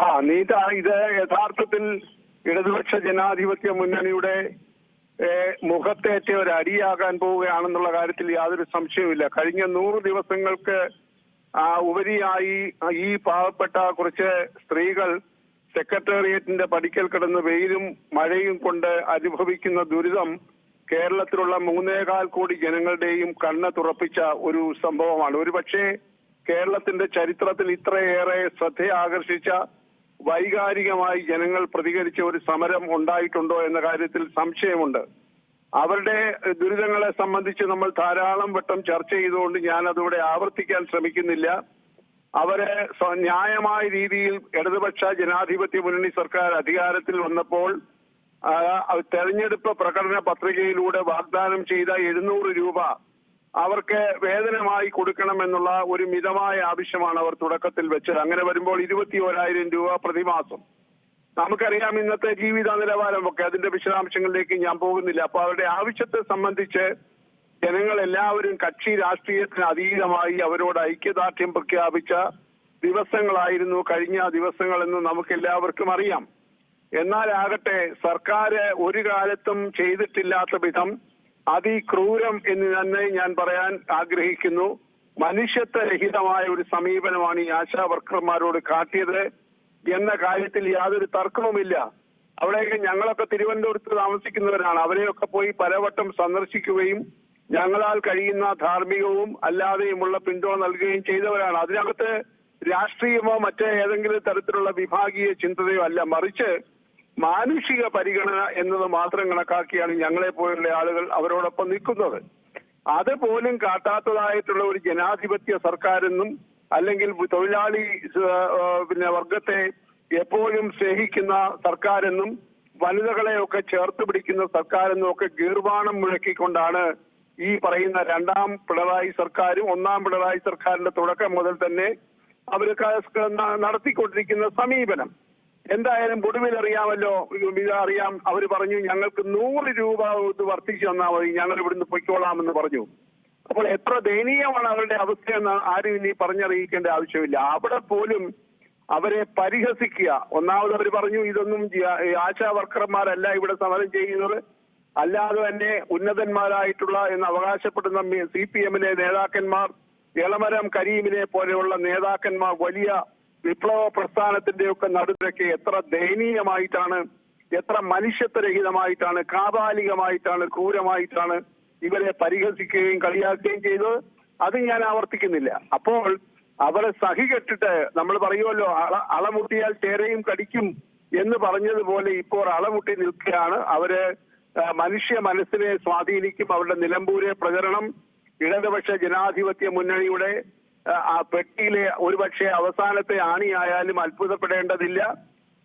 ആ നീത ഇത് യഥാർത്ഥത്തിൽ ഇടതുപക്ഷ ജനാധിപത്യ മുന്നണിയുടെ മുഖത്തേറ്റ ഒരു അടിയാകാൻ പോവുകയാണെന്നുള്ള കാര്യത്തിൽ യാതൊരു സംശയവുമില്ല. കഴിഞ്ഞ നൂറ് ദിവസങ്ങൾക്ക് ഉപരിയായി ഈ പാവപ്പെട്ട കുറച്ച് സ്ത്രീകൾ സെക്രട്ടേറിയറ്റിന്റെ പടിക്കൽ കിടന്ന് വെയിലും മഴയും കൊണ്ട് അനുഭവിക്കുന്ന ദുരിതം കേരളത്തിലുള്ള മൂന്നേകാൽ കോടി ജനങ്ങളുടെയും കണ്ണ് തുറപ്പിച്ച ഒരു സംഭവമാണ്. ഒരുപക്ഷെ കേരളത്തിന്റെ ചരിത്രത്തിൽ ഇത്രയേറെ ശ്രദ്ധ ആകർഷിച്ച വൈകാരികമായി ജനങ്ങൾ പ്രതികരിച്ച ഒരു സമരം ഉണ്ടായിട്ടുണ്ടോ എന്ന കാര്യത്തിൽ സംശയമുണ്ട്. അവരുടെ ദുരിതങ്ങളെ സംബന്ധിച്ച് നമ്മൾ ധാരാളം വട്ടം ചർച്ച ചെയ്തുകൊണ്ട് ഞാൻ അതിവിടെ ആവർത്തിക്കാൻ ശ്രമിക്കുന്നില്ല. അവരെ ന്യായമായ രീതിയിൽ ഇടതുപക്ഷ ജനാധിപത്യ മുന്നണി സർക്കാർ അധികാരത്തിൽ വന്നപ്പോൾ തെരഞ്ഞെടുപ്പ് പ്രകടന പത്രികയിലൂടെ വാഗ്ദാനം ചെയ്ത എഴുന്നൂറ് രൂപ അവർക്ക് വേതനമായി കൊടുക്കണമെന്നുള്ള ഒരു മിതമായ ആവശ്യമാണ് അവർ തുടക്കത്തിൽ വെച്ചത്. അങ്ങനെ വരുമ്പോൾ ഇരുപത്തി ഓരായിരം രൂപ പ്രതിമാസം. നമുക്കറിയാം ഇന്നത്തെ ജീവിത നിലവാരമൊക്കെ അതിന്റെ വിശദാംശങ്ങളിലേക്ക് ഞാൻ പോകുന്നില്ല. അപ്പൊ അവരുടെ ആവശ്യത്തെ സംബന്ധിച്ച് ജനങ്ങൾ എല്ലാവരും കക്ഷി രാഷ്ട്രീയത്തിന് അതീതമായി അവരോട് ഐക്യദാർഢ്യം പ്രഖ്യാപിച്ച ദിവസങ്ങളായിരുന്നു കഴിഞ്ഞ ദിവസങ്ങളെന്ന് നമുക്ക് എല്ലാവർക്കും അറിയാം. എന്നാലാകട്ടെ സർക്കാർ ഒരു കാലത്തും ചെയ്തിട്ടില്ലാത്ത വിധം അതിക്രൂരം എന്ന് തന്നെ ഞാൻ പറയാൻ ആഗ്രഹിക്കുന്നു. മനുഷ്യത്വ രഹിതമായ ഒരു സമീപനമാണ് ഈ ആശാ വർക്കർമാരോട് കാട്ടിയത്. എന്ന കാര്യത്തിൽ യാതൊരു തർക്കവുമില്ല. അവിടെയൊക്കെ ഞങ്ങളൊക്കെ തിരുവനന്തപുരത്ത് താമസിക്കുന്നവരാണ്. അവരെയൊക്കെ പോയി പലവട്ടം സന്ദർശിക്കുകയും ഞങ്ങളാൽ കഴിയുന്ന ധാർമ്മികവും അല്ലാതെയുമുള്ള പിന്തുണ നൽകുകയും ചെയ്തവരാണ്. അതിനകത്ത് രാഷ്ട്രീയമോ മറ്റേ ഏതെങ്കിലും തരത്തിലുള്ള വിഭാഗീയ ചിന്തതയോ അല്ല. മറിച്ച് മാനുഷിക പരിഗണന എന്നത് മാത്രം കണക്കാക്കിയാണ് ഞങ്ങളെ പോലുള്ള ആളുകൾ അവരോടൊപ്പം നിൽക്കുന്നത്. അതുപോലും കാട്ടാത്തതായിട്ടുള്ള ഒരു ജനാധിപത്യ സർക്കാരെന്നും അല്ലെങ്കിൽ തൊഴിലാളി പിന്നെ വർഗത്തെ എപ്പോഴും സ്നേഹിക്കുന്ന സർക്കാരെന്നും വനിതകളെയൊക്കെ ചേർത്ത് പിടിക്കുന്ന സർക്കാരെന്നും ഒക്കെ ഗീർവാണം മുഴക്കിക്കൊണ്ടാണ് ഈ പറയുന്ന രണ്ടാം പിണറായി സർക്കാരും ഒന്നാം പിണറായി സർക്കാരിന്റെ തുടക്കം മുതൽ തന്നെ അവർ നടത്തിക്കൊണ്ടിരിക്കുന്ന സമീപനം. എന്തായാലും ഒടുവിൽ അറിയാമല്ലോ അറിയാം. അവർ പറഞ്ഞു ഞങ്ങൾക്ക് നൂറ് രൂപ വർദ്ധിച്ചു തന്നാൽ മതി ഞങ്ങൾ ഇവിടുന്ന് പൊയ്ക്കോളാമെന്ന് പറഞ്ഞു. അപ്പോൾ എത്ര ദയനീയമാണ് അവരുടെ അവസ്ഥയെന്ന് ആരും ഇനി പറഞ്ഞറിയിക്കേണ്ട ആവശ്യമില്ല. അവിടെ പോലും അവരെ പരിഹസിക്കുക. ഒന്നാമത് അവർ പറഞ്ഞു ഇതൊന്നും ആശാ വർക്കർമാരല്ല ഇവിടെ സമരം ചെയ്യുന്നത്. അല്ലാതെ തന്നെ ഉന്നതന്മാരായിട്ടുള്ള എന്ന് അവകാശപ്പെടുന്ന സി പി എമ്മിലെ നേതാക്കന്മാർ എളമരം കരീമിനെ പോലെയുള്ള നേതാക്കന്മാർ വലിയ വിപ്ലവ പ്രസ്ഥാനത്തിന്റെയൊക്കെ നടുവിലൊക്കെ എത്ര ദയനീയമായിട്ടാണ് എത്ര മനുഷ്യത്വരഹിതമായിട്ടാണ് കാബാലികമായിട്ടാണ് ക്രൂരമായിട്ടാണ് ഇവരെ പരിഹസിക്കുകയും കളിയാക്കുകയും ചെയ്തത്? അത് ഞാൻ ആവർത്തിക്കുന്നില്ല. അപ്പോൾ അവരെ സഹികെട്ടിട്ട് നമ്മൾ പറയുമല്ലോ അള അളമുട്ടിയാൽ ചേരയും കടിക്കും എന്ന് പറഞ്ഞതുപോലെ ഇപ്പോൾ അളമുട്ടി നിൽക്കുകയാണ്. അവർ മനുഷ്യ മനസ്സിനെ സ്വാധീനിക്കും. അവരുടെ നിലമ്പൂരെ പ്രചരണം ഇടതുപക്ഷ ജനാധിപത്യ മുന്നണിയുടെ ആ, പെട്ടിയിലെ ഒരുപക്ഷെ അവസാനത്തെ ആണിയായാലും അത്ഭുതപ്പെടേണ്ടതില്ല.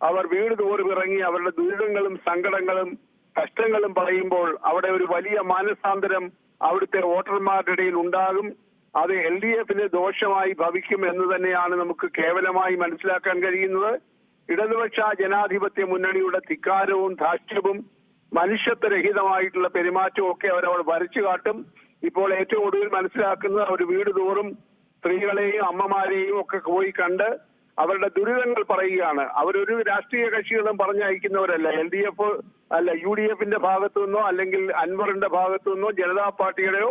അവർ വീട് തോറും ഇറങ്ങി അവരുടെ ദുരിതങ്ങളും സങ്കടങ്ങളും കഷ്ടങ്ങളും പറയുമ്പോൾ അവിടെ ഒരു വലിയ മാനസാന്തരം അവിടുത്തെ വോട്ടർമാരുടെ ഇടയിൽ ഉണ്ടാകും. അത് എൽ ഡി എഫിന് ദോഷമായി ഭവിക്കും എന്ന് തന്നെയാണ് നമുക്ക് കേവലമായി മനസ്സിലാക്കാൻ കഴിയുന്നത്. ഇടതുപക്ഷ ജനാധിപത്യ മുന്നണിയുടെ ധിക്കാരവും ധാർഷ്ട്യവും മനുഷ്യത്വരഹിതമായിട്ടുള്ള പെരുമാറ്റവും ഒക്കെ അവരവിടെ വരച്ചു കാട്ടും. ഇപ്പോൾ ഏറ്റവും ഒടുവിൽ മനസ്സിലാക്കുന്നത് അവർ വീട് തോറും സ്ത്രീകളെയും അമ്മമാരെയും ഒക്കെ പോയി കണ്ട് അവരുടെ ദുരിതങ്ങൾ പറയുകയാണ്. അവരൊരു രാഷ്ട്രീയ കക്ഷികളും പറഞ്ഞയക്കുന്നവരല്ല. എൽ ഡി എഫ് അല്ല യു ഡി എഫിന്റെ ഭാഗത്തു നിന്നോ അല്ലെങ്കിൽ അൻവറിന്റെ ഭാഗത്തു നിന്നോ ജനതാ പാർട്ടിയുടെയോ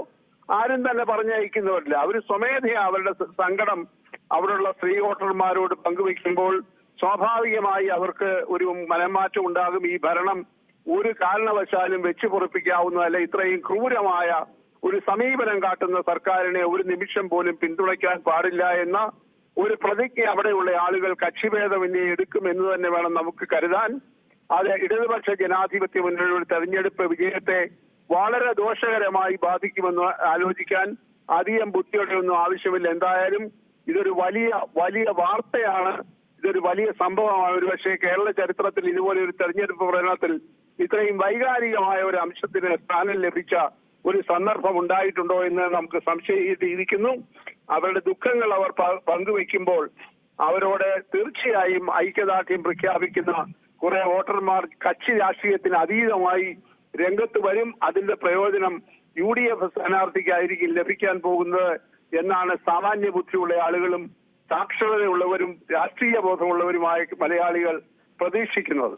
ആരും തന്നെ പറഞ്ഞയക്കുന്നവരില്ല. അവർ സ്വമേധയാ അവരുടെ സങ്കടം അവിടെയുള്ള സ്ത്രീ വോട്ടർമാരോട് പങ്കുവെക്കുമ്പോൾ സ്വാഭാവികമായി അവർക്ക് ഒരു മനംമാറ്റം ഉണ്ടാകും. ഈ ഭരണം ഒരു കാരണവശാലും വെച്ചു പൊറപ്പിക്കാവുന്നതല്ല. ഇത്രയും ക്രൂരമായ ഒരു സമീപനം കാട്ടുന്ന സർക്കാരിനെ ഒരു നിമിഷം പോലും പിന്തുണയ്ക്കാൻ പാടില്ല എന്ന ഒരു പ്രതിജ്ഞ അവിടെയുള്ള ആളുകൾ കക്ഷിഭേദമന്യേ എടുക്കും എന്ന് തന്നെ വേണം നമുക്ക് കരുതാൻ. അത് ഇടതുപക്ഷ ജനാധിപത്യ മുന്നണിയുടെ തെരഞ്ഞെടുപ്പ് വിജയത്തെ വളരെ ദോഷകരമായി ബാധിക്കുമെന്ന് ആലോചിക്കാൻ അധികം ബുദ്ധിയുടെ ഒന്നും ആവശ്യമില്ല. എന്തായാലും ഇതൊരു വലിയ വലിയ വാർത്തയാണ്. ഇതൊരു വലിയ സംഭവമാണ്. ഒരു പക്ഷേ കേരള ചരിത്രത്തിൽ ഇതുപോലെ ഒരു തെരഞ്ഞെടുപ്പ് പ്രകടനത്തിൽ ഇത്രയും വൈകാരികമായ ഒരു അംശത്തിന് സ്ഥാനം ലഭിച്ച ഒരു സന്ദർഭം ഉണ്ടായിട്ടുണ്ടോ എന്ന് നമുക്ക് സംശയിച്ചിരിക്കുന്നു. അവരുടെ ദുഃഖങ്ങൾ അവർ പങ്കുവെക്കുമ്പോൾ അവരോട് തീർച്ചയായും ഐക്യദാർഢ്യം പ്രഖ്യാപിക്കുന്ന കുറെ വോട്ടർമാർ കക്ഷി രാഷ്ട്രീയത്തിന് അതീതമായി രംഗത്ത് വരും. അതിന്റെ പ്രയോജനം യു ഡി എഫ് സ്ഥാനാർത്ഥിക്കായിരിക്കും ലഭിക്കാൻ പോകുന്നത് എന്നാണ് സാമാന്യ ബുദ്ധിയുള്ള ആളുകളും സാക്ഷരതയുള്ളവരും രാഷ്ട്രീയ ബോധമുള്ളവരുമായ മലയാളികൾ പ്രതീക്ഷിക്കുന്നത്.